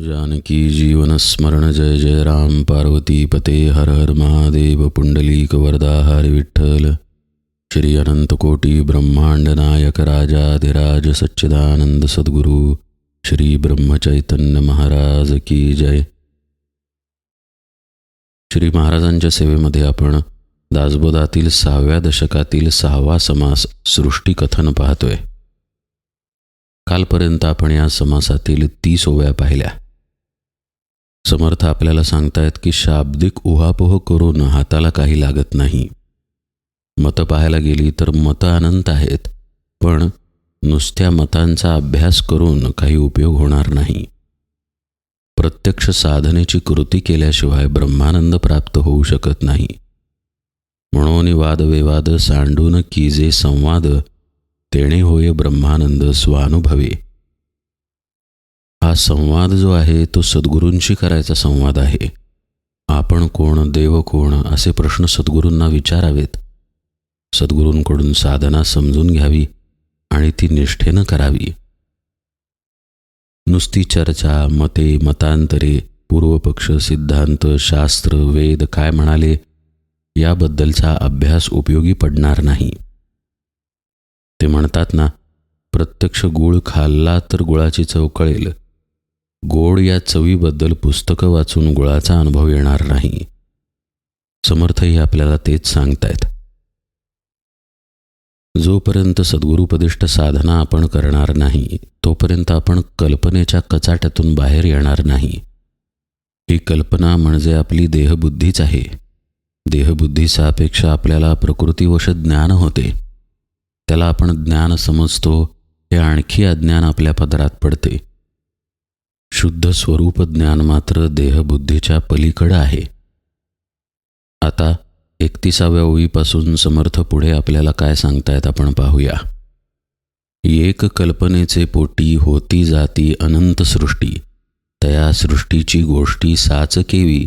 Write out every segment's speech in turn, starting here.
जानकी जीवन स्मरण जय जय राम। पार्वती पते हर हर महादेव। पुंडलीक वरदा हर विठ्ठल। श्री अनंतकोटी ब्रह्मांड नायक राजाधिराज सच्चिदानंद सद्गुरु। श्री ब्रह्मचैतन्य महाराज की जय। श्री महाराजांच्या सेवेमध्ये आपण दासबोधातील सहाव्या दशकातील सहावा समास सृष्टीकथन पाहतोय. कालपर्यंत आपण या समासातील तीस ओव्या पाहिल्या. समर्थ आपल्याला सांगतायत की शाब्दिक उहापोह करून हाताला काही लागत नाही. मतं पाहायला गेली तर मतं अनंत आहेत पण नुसत्या मतांचा अभ्यास करून काही उपयोग होणार नाही. प्रत्यक्ष साधनेची कृती केल्याशिवाय ब्रह्मानंद प्राप्त होऊ शकत नाही. म्हणून वादविवाद सांडून की जे संवाद तेणे होय ब्रह्मानंद स्वानुभवे. हा संवाद जो आहे तो सद्गुरूंशी करायचा संवाद आहे. आपण कोण देव कोण असे प्रश्न सद्गुरूंना विचारावेत. सद्गुरूंकडून साधना समजून घ्यावी आणि ती निष्ठेनं करावी. नुसती चर्चा मते मतांतरे पूर्वपक्ष सिद्धांत शास्त्र वेद काय म्हणाले याबद्दलचा अभ्यास उपयोगी पडणार नाही. ते म्हणतात ना प्रत्यक्ष गुळ खाल्ला तर गुळाची चव कळेल. गोड या चवीबद्दल पुस्तकं वाचून गुळाचा अनुभव येणार नाही. समर्थही आपल्याला तेच सांगतायत. जोपर्यंत सद्गुरुपदिष्ट साधना आपण करणार नाही तोपर्यंत आपण कल्पनेच्या कचाट्यातून बाहेर येणार नाही. ही कल्पना म्हणजे आपली देहबुद्धीच आहे. देहबुद्धीचा अपेक्षा आपल्याला प्रकृतीवश ज्ञान होते. त्याला आपण ज्ञान समजतो हे आणखी अज्ञान आपल्या पदरात पडते. शुद्ध स्वरूप ज्ञान मात्र देहबुद्धीच्या पलीकडं आहे. आता एकतीसाव्या ओळीपासून समर्थ पुढे आपल्याला काय सांगतायत आपण पाहूया. एक कल्पनेचे पोटी होती जाती अनंत सृष्टी. तया सृष्टीची गोष्टी साच केवी.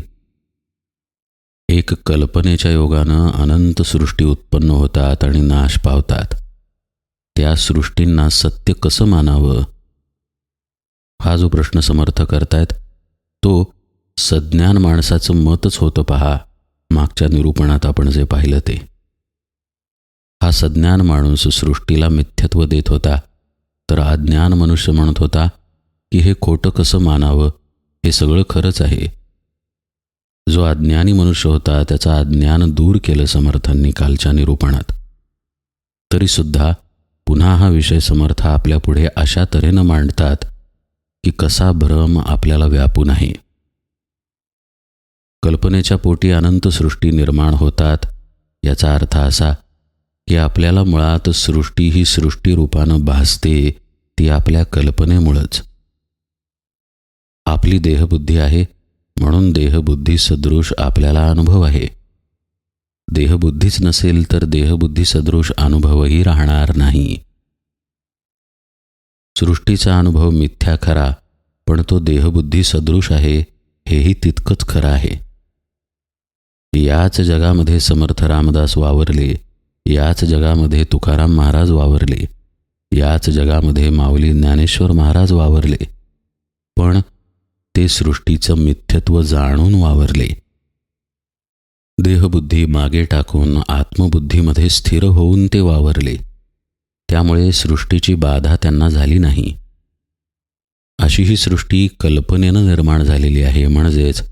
एक कल्पनेच्या योगानं अनंत सृष्टी उत्पन्न होतात आणि नाश पावतात. त्या सृष्टींना सत्य कसं मानावं? हा जो प्रश्न समर्थ करतायत तो सज्ञान माणसाचं मतच होतं पहा. मागच्या निरूपणात आपण जे पाहिलं ते. हा सज्ञान माणूस सृष्टीला मिथ्यत्व देत होता तर अज्ञान मनुष्य म्हणत होता की हे खोटं कसं मानावं हे सगळं खरंच आहे. जो अज्ञानी मनुष्य होता त्याचा अज्ञान दूर केलं समर्थांनी कालच्या निरूपणात. तरीसुद्धा पुन्हा हा विषय समर्थ आपल्यापुढे अशा तऱ्हेनं मांडतात की कसा भ्रम आपल्याला व्यापून आहे कल्पनेच्या पोटी अनंत सृष्टी निर्माण होतात. याचा अर्थ असा की आपल्याला मुळात सृष्टी ही सृष्टीरूपानं भासते ती आपल्या कल्पनेमुळंच. आपली देहबुद्धी आहे म्हणून देहबुद्धी सदृश आपल्याला अनुभव आहे. देहबुद्धीच नसेल तर देहबुद्धी सदृश अनुभवही राहणार नाही. सृष्टीचा अनुभव मिथ्या खरा पण तो देहबुद्धी सदृश आहे हेही तितकंच खरं आहे. याच जगामध्ये समर्थ रामदास वावरले याच जगामध्ये तुकाराम महाराज वावरले याच जगामध्ये माऊली ज्ञानेश्वर महाराज वावरले पण ते सृष्टीचं मिथ्यत्व जाणून वावरले. देहबुद्धी मागे टाकून आत्मबुद्धीमध्ये स्थिर होऊन ते वावरले. त्यामुळे सृष्टीची बाधा त्यांना झाली नाही. अशी ही सृष्टी कल्पनेनं निर्माण झालेली आहे म्हणजेच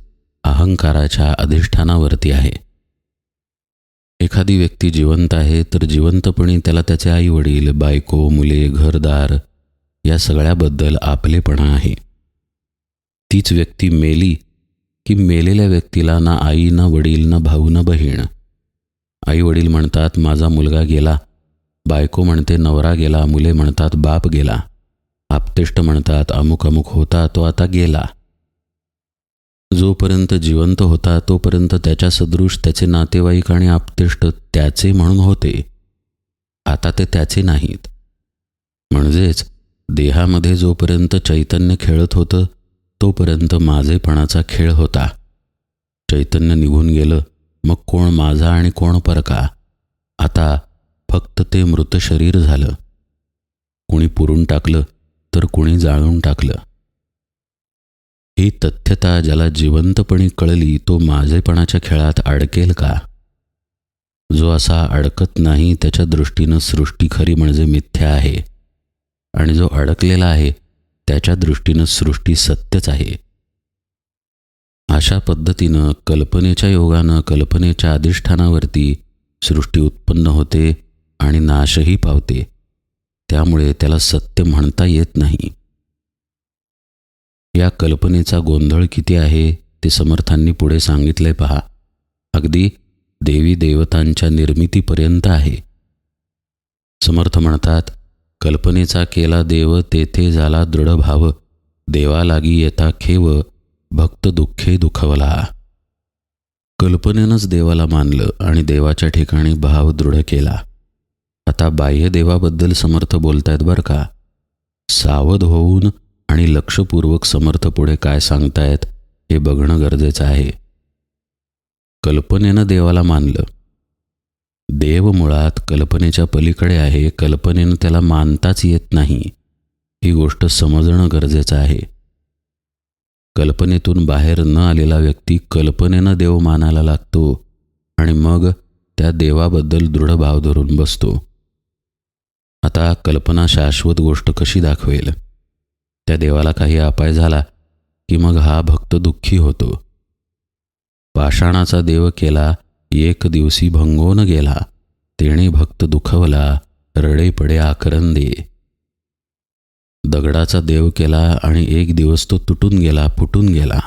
अहंकाराच्या अधिष्ठानावरती आहे. एखादी व्यक्ती जिवंत आहे तर जिवंतपणी त्याला त्याचे आई वडील बायको मुले घरदार या सगळ्याबद्दल आपलेपणा आहे. तीच व्यक्ती मेली की मेलेल्या व्यक्तीला ना आई ना वडील ना भाऊ ना बहीण. आई वडील म्हणतात माझा मुलगा गेला बायको म्हणते नवरा गेला मुले म्हणतात बाप गेला. आपतेष्ट म्हणतात अमुक अमुक होता तो आता गेला. जोपर्यंत जिवंत होता तोपर्यंत त्याच्या सदृश त्याचे नातेवाईक आणि आपतेष्ट त्याचे म्हणून होते. आता ते त्याचे नाहीत. म्हणजेच देहामध्ये जोपर्यंत चैतन्य खेळत होतं तोपर्यंत माझेपणाचा खेळ होता. चैतन्य निघून गेलं मग कोण माझा आणि कोण परका? आता फक्त ते मृत शरीर झालं. कुणी पुरून टाकलं तर कुणी जाळून टाकलं. ही तथ्यता ज्याला जिवंतपणी कळली तो माझेपणाच्या खेळात अडकेल का? जो असा अडकत नाही त्याच्या दृष्टीनं सृष्टी खरी म्हणजे मिथ्या आहे. आणि जो अडकलेला आहे त्याच्या दृष्टीनं सृष्टी सत्यच आहे. अशा पद्धतीनं कल्पनेच्या योगानं कल्पनेच्या अधिष्ठानावरती सृष्टी उत्पन्न होते आणि नाशही पावते. त्यामुळे त्याला सत्य म्हणता येत नाही. या कल्पनेचा गोंधळ किती आहे ते समर्थांनी पुढे सांगितले पहा. अगदी देवी देवतांच्या निर्मितीपर्यंत आहे. समर्थ म्हणतात कल्पनेचा केला देव तेथे झाला दृढ भाव. देवालागी येता खेव भक्त दुःखे दुखवला. कल्पनेनंच देवाला मानलं आणि देवाच्या ठिकाणी भाव दृढ केला. आता बाह्य देवाबद्दल समर्थ बोलतायत बरं का? सावध होऊन आणि लक्षपूर्वक समर्थ पुढे काय सांगतायत हे बघणं गरजेचं आहे. कल्पनेनं देवाला मानलं. देव मुळात कल्पनेच्या पलीकडे आहे कल्पनेनं त्याला मानताच येत नाही. ही गोष्ट समजणं गरजेचं आहे. कल्पनेतून बाहेर न आलेला व्यक्ती कल्पनेनं देव मानायला लागतो आणि मग त्या देवाबद्दल दृढ भाव धरून बसतो. आता कल्पना शाश्वत गोष्ट कशी दाखवेल? त्या देवाला काही अपाय झाला की मग हा भक्त दुःखी होतो. पाषाणाचा देव केला एक दिवशी भंगोन गेला. तेणे भक्त दुखवला रडे पडे आकरंदे दगडाचा देव केला आणि एक दिवस तो तुटून गेला फुटून गेला.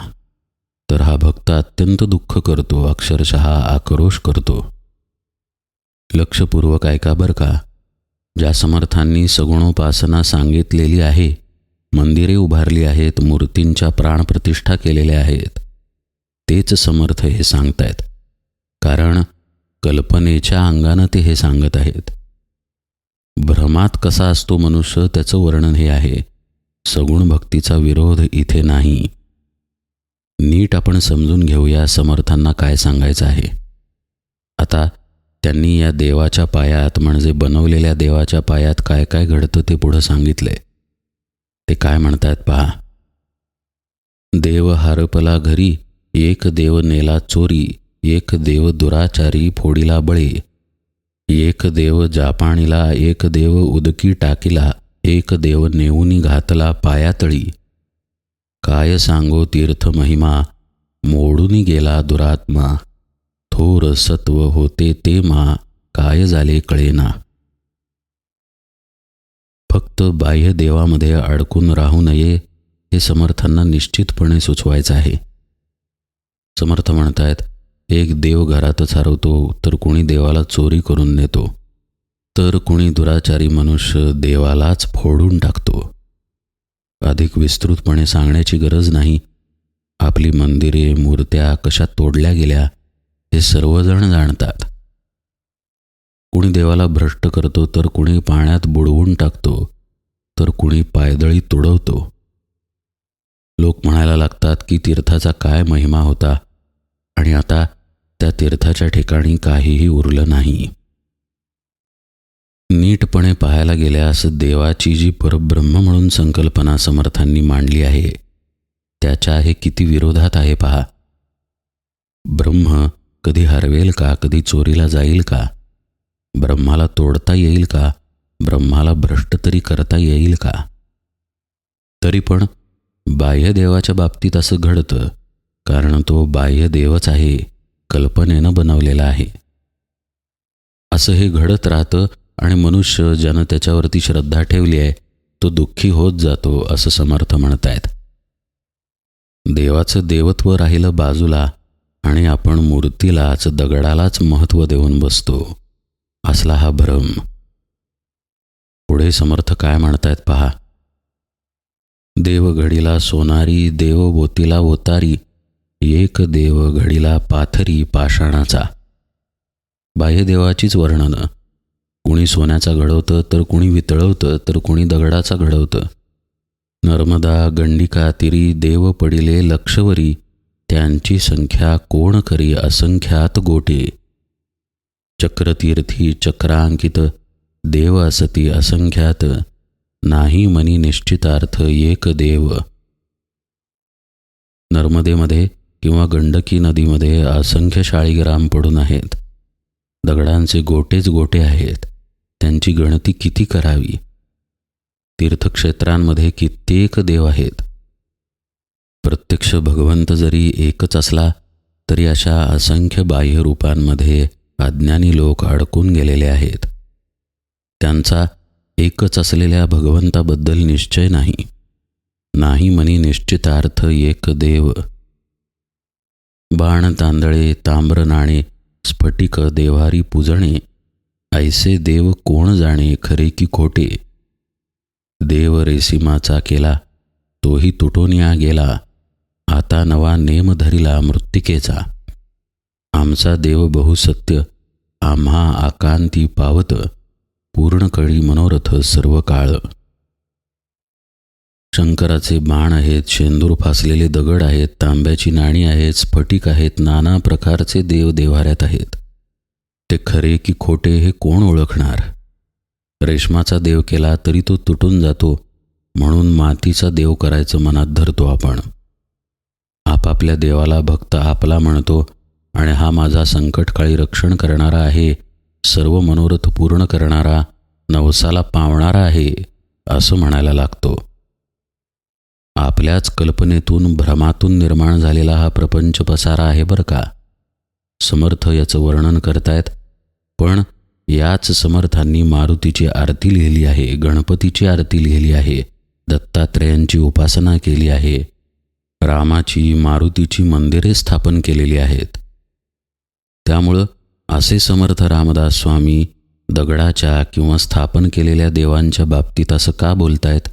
तर हा भक्त अत्यंत दुःख करतो अक्षरशः आक्रोश करतो. लक्षपूर्वक ऐका बरं का? ज्या समर्थांनी सगुणोपासना सांगितलेली आहे मंदिरे उभारली आहेत मूर्तींच्या प्राणप्रतिष्ठा केलेल्या आहेत. तेच समर्थ हे सांगतायत. कारण कल्पनेच्या अंगानं ते हे सांगत आहेत. भ्रमात कसा असतो मनुष्य त्याचं वर्णन हे आहे. सगुण भक्तीचा विरोध इथे नाही. नीट आपण समजून घेऊया समर्थांना काय सांगायचं आहे. आता त्यांनी या देवाच्या पायात म्हणजे बनवलेल्या देवाच्या पायात काय काय घडतं ते पुढं सांगितलंय. ते काय म्हणतात पहा. देव हारपला घरी एक देव नेला चोरी एक देव दुराचारी फोडीला बळे एक देव जापाणीला एक देव उदकी टाकीला एक देव नेऊनी घातला पायातळी. काय सांगो तीर्थ महिमा मोडूनी गेला दुरात्मा. थोर सत्व होते ते मा काय झाले कळेना. फक्त बाह्य देवामध्ये अडकून राहू नये हे समर्थांना निश्चितपणे सुचवायचं आहे. समर्थ म्हणतायत एक देव घरातच हरवतो तर कुणी देवाला चोरी करून नेतो तर कुणी दुराचारी मनुष्य देवालाच फोडून टाकतो. अधिक विस्तृतपणे सांगण्याची गरज नाही. आपली मंदिरे मूर्त्या कशा तोडल्या गेल्या हे सर्वजण जाणतात. कुणी देवाला भ्रष्ट करतो तर कुणी पाण्यात बुडवून टाकतो तर कुणी पायदळी तुडवतो. लोक म्हणायला लागतात की तीर्थाचा काय महिमा होता आणि आता त्या तीर्थाच्या ठिकाणी काहीही उरलं नाही. नीटपणे पाहायला गेल्यास देवाची जी परब्रह्म म्हणून संकल्पना समर्थांनी मांडली आहे त्याच्या हे किती विरोधात आहे पहा. ब्रह्म कधी हरवेल का? कधी चोरीला जाईल का? ब्रह्माला तोडता येईल का? ब्रह्माला भ्रष्ट तरी करता येईल का? तरी पण बाह्यदेवाच्या बाबतीत असं घडतं कारण तो बाह्यदेवच आहे कल्पनेनं बनवलेला आहे. असं हे घडत राहतं आणि मनुष्य ज्यानं त्याच्यावरती श्रद्धा ठेवली आहे तो दुःखी होत जातो असं समर्थ म्हणतायत. देवाचं देवत्व राहिलं बाजूला आणि आपण मूर्तीलाच दगडालाच महत्त्व देऊन बसतो. असला हा भ्रम. पुढे समर्थ काय म्हणतायत पहा. देवघडीला सोनारी देवबोतीला ओतारी एक देव घडीला पाथरी पाषाणाचा. बाह्यदेवाचीच वर्णनं. कुणी सोन्याचा घडवतं तर कुणी वितळवतं तर कुणी दगडाचा घडवतं. नर्मदा गंडिका तिरी देव पडिले लक्षवरी त्यांची संख्या कोण करी असंख्यात गोटे. चक्रतीर्थी चक्रांकित देव असती असंख्यात नाही मनी निश्चितार्थ एक देव. नर्मदेमध्ये किंवा गंडकी नदीमध्ये असंख्य शाळीग्राम पडून आहेत. दगडांचे गोटेच गोटे आहेत. त्यांची गणती किती करावी? तीर्थक्षेत्रांमध्ये कित्येक देव आहेत. प्रत्यक्ष भगवंत जरी एकच असला तरी अशा असंख्य बाह्य रूपांमध्ये अज्ञानी लोक अडकून गेलेले आहेत. त्यांचा एकच असलेल्या भगवंताबद्दल निश्चय नाही. नाही म्हणी निश्चितार्थ एक देव. बाण तांदळे ताम्र नाणे स्फटिक देवारी पूजणे ऐसे देव कोण जाणे खरे की खोटे? देव रेसिमाचा केला तोही तुटोनिया गेला. आता नवा नेम धरिला मृत्तिकेचा. आमचा देव बहुसत्य आम्हा आकांती पावत पूर्णकळी मनोरथ सर्व काळ. शंकराचे बाण आहेत शेंदूर फासलेले दगड आहेत तांब्याची नाणी आहेत स्फटिक आहेत नाना प्रकारचे देव देवाऱ्यात आहेत. ते खरे की खोटे हे कोण ओळखणार? रेशमाचा देव केला तरी तो तुटून जातो म्हणून मातीचा देव करायचं मनात धरतो आपण. आपापल्या देवाला भक्त आपला म्हणतो आणि हा माझा संकटकाळी रक्षण करणारा आहे सर्व मनोरथ पूर्ण करणारा नवसाला पावणारा आहे असं म्हणायला लागतो. आपल्याच कल्पनेतून भ्रमातून निर्माण झालेला हा प्रपंच पसारा आहे बरं का? समर्थ याचं वर्णन करतायत पण याच समर्थांनी मारुतीची आरती लिहिली आहे गणपतीची आरती लिहिली आहे दत्तात्रेयांची उपासना केली आहे रामाची मारुतीची मंदिरे स्थापन केलेली आहेत. त्यामुळं असे समर्थ रामदास स्वामी दगडाच्या किंवा स्थापन केलेल्या देवांच्या बाबतीत असं का बोलतायत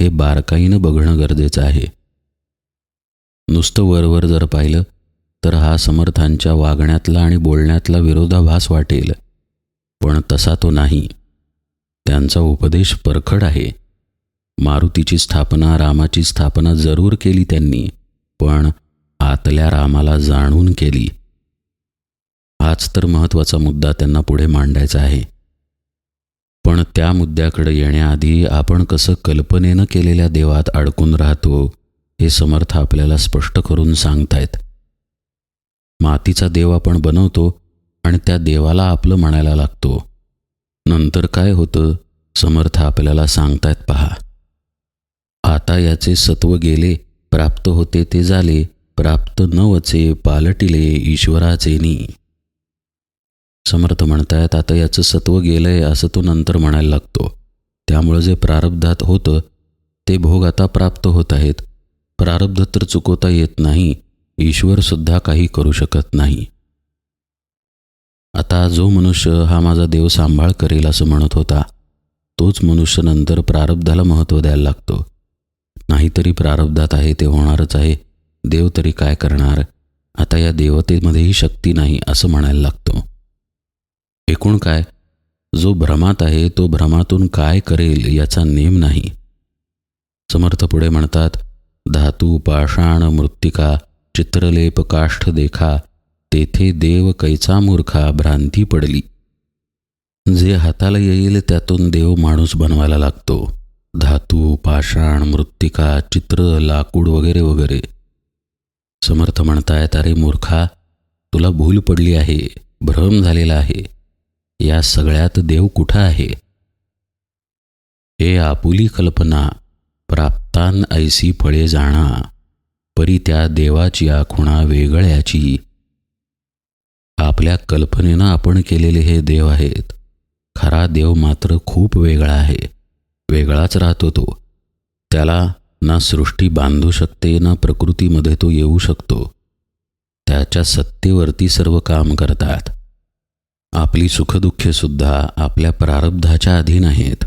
हे बारकाईनं बघणं गरजेचं आहे. नुसतं वरवर जर पाहिलं तर हा समर्थांच्या वागण्यातला आणि बोलण्यातला विरोधाभास वाटेल. पण तसा तो नाही. त्यांचा उपदेश परखड आहे. मारुतीची स्थापना रामाची स्थापना जरूर केली त्यांनी पण आतल्या रामाला जाणून केली. हाच तर महत्त्वाचा मुद्दा त्यांना पुढे मांडायचा आहे. पण त्या मुद्द्याकडे येण्याआधी आपण कसं कल्पनेनं केलेल्या देवात अडकून राहतो हे समर्थ आपल्याला स्पष्ट करून सांगतायत. मातीचा देव आपण बनवतो आणि त्या देवाला आपलं म्हणायला लागतो. नंतर काय होतं समर्थ आपल्याला सांगतायत पहा. आता याचे सत्व गेले प्राप्त होते ते झाले प्राप्त न वचे पालटिले ईश्वराचेनी समर्थ म्हणतायत आता याचं सत्व गेलंय असं तो नंतर म्हणायला लागतो. त्यामुळं जे प्रारब्धात होतं ते भोग आता प्राप्त होत आहेत. प्रारब्ध तर चुकवता येत नाही ईश्वरसुद्धा काही करू शकत नाही. आता जो मनुष्य हा माझा देव सांभाळ करेल असं म्हणत होता तोच मनुष्य नंतर प्रारब्धाला महत्त्व द्यायला लागतो. नाहीतरी प्रारब्धात आहे ते होणारच आहे. देव तरी काय करणार? आता या देवतेमध्येही शक्ती नाही असं म्हणायला लागतो. एकूण काय? जो भ्रमात आहे तो भ्रमातून काय करेल याचा नेम नाही. समर्थ पुढे म्हणतात धातू पाषाण मृत्तिका चित्रलेप काष्ठ देखा तेथे देव कैचा मूर्खा भ्रांती पडली. जे हाताला येईल त्यातून देव माणूस बनवायला लागतो. धातू पाषाण मृत्तिका चित्र लाकूड वगैरे वगैरे. समर्थ म्हणतायत अरे मूर्खा तुला भूल पडली आहे भ्रम झालेला आहे. या सगळ्यात देव कुठं आहे? हे आपुली कल्पना प्राप्तान ऐसी फळे जाणा परी त्या देवाची आखुणा वेगळ्याची. आपल्या कल्पनेनं आपण केलेले हे देव आहेत. खरा देव मात्र खूप वेगळा आहे. वेगळाच राहतो तो. त्याला ना सृष्टी बांधू शकते ना प्रकृतीमध्ये तो येऊ शकतो. त्याच्या सत्तेवरती सर्व काम करतात. आपली सुखदुःखेसुद्धा आपल्या प्रारब्धाच्या अधीन आहेत.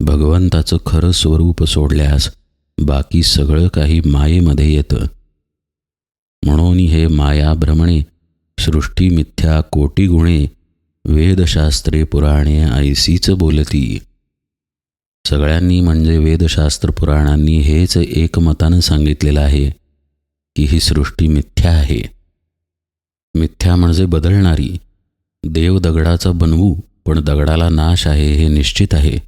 भगवंताचं खरं स्वरूप सोडल्यास बाकी सगळं काही मायेमध्ये येतं. म्हणून हे माया भ्रमणे सृष्टी मिथ्या कोटी गुणे वेदशास्त्रे पुराणे ऐसीच बोलती. सगळ्यांनी म्हणजे वेदशास्त्र पुराणांनी हेच एकमतानं सांगितलेलं आहे की ही सृष्टी मिथ्या आहे. मिथ्या म्हणजे बदलणारी. देव दगडाचा बनवू पण दगडाला नाश आहे हे निश्चित आहे.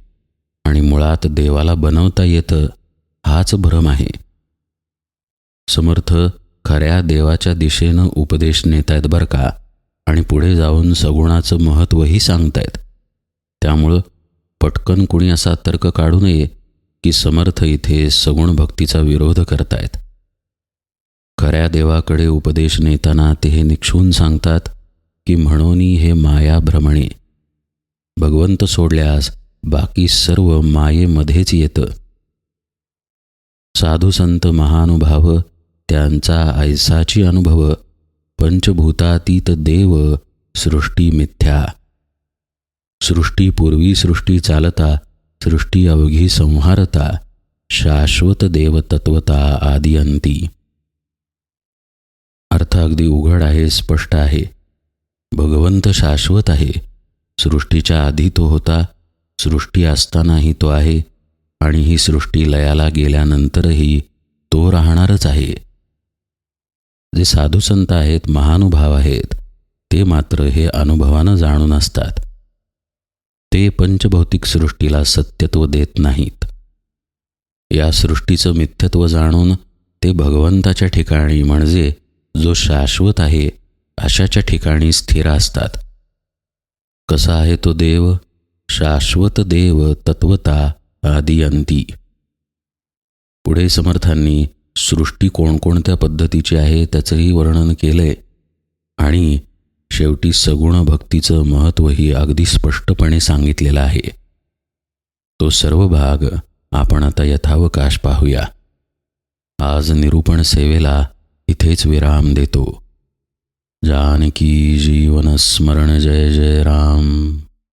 आणि मुळात देवाला बनवता येतं हाच भ्रम आहे. समर्थ खऱ्या देवाच्या दिशेनं उपदेश नेतायत बरं का? आणि पुढे जाऊन सगुणाचं महत्त्वही सांगतायत. त्यामुळं पटकन कुणी असा तर्क काढू नये की समर्थ इथे सगुण भक्तीचा विरोध करतायत. खऱ्या देवाकडे उपदेश नेताना ते हे निक्षून सांगतात की म्हणोनी हे माया भ्रमणे. भगवंत सोडल्यास बाकी सर्व मायेमध्येच येतं. साधू संत महानुभाव त्यांचा ऐसाची अनुभव पंचभूतातीत देव सृष्टी मिथ्या. सृष्टीपूर्वी सृष्टी चालता सृष्टी अवघी संहारता शाश्वत देवतत्वता आदियंती. अर्थ अगदी उघड आहे स्पष्ट आहे. भगवंत शाश्वत आहे. सृष्टीच्या आधी तो होता सृष्टी असतानाही तो आहे आणि ही सृष्टी लयाला गेल्यानंतरही तो राहणारच आहे. जे साधुसंत आहेत महानुभाव आहेत ते मात्र हे अनुभवानं जाणून असतात. ते पंचभौतिक सृष्टीला सत्यत्व देत नाहीत. या सृष्टीचं मिथ्यत्व जाणून ते भगवंताच्या ठिकाणी म्हणजे जो शाश्वत आहे अशाच्या ठिकाणी स्थिर असतात. कसा आहे तो देव? शाश्वत देव तत्वता आदियंती. पुढे समर्थांनी सृष्टी कोणकोणत्या पद्धतीची आहे त्याचंही वर्णन केलंय. आणि शेवटी सगुण भक्तीचं महत्त्वही अगदी स्पष्टपणे सांगितलेलं आहे. तो सर्व भाग आपण आता यथावकाश पाहूया. आज निरूपण सेवेला इथेच विराम देतो. जानकी जीवन स्मरण जय जय राम.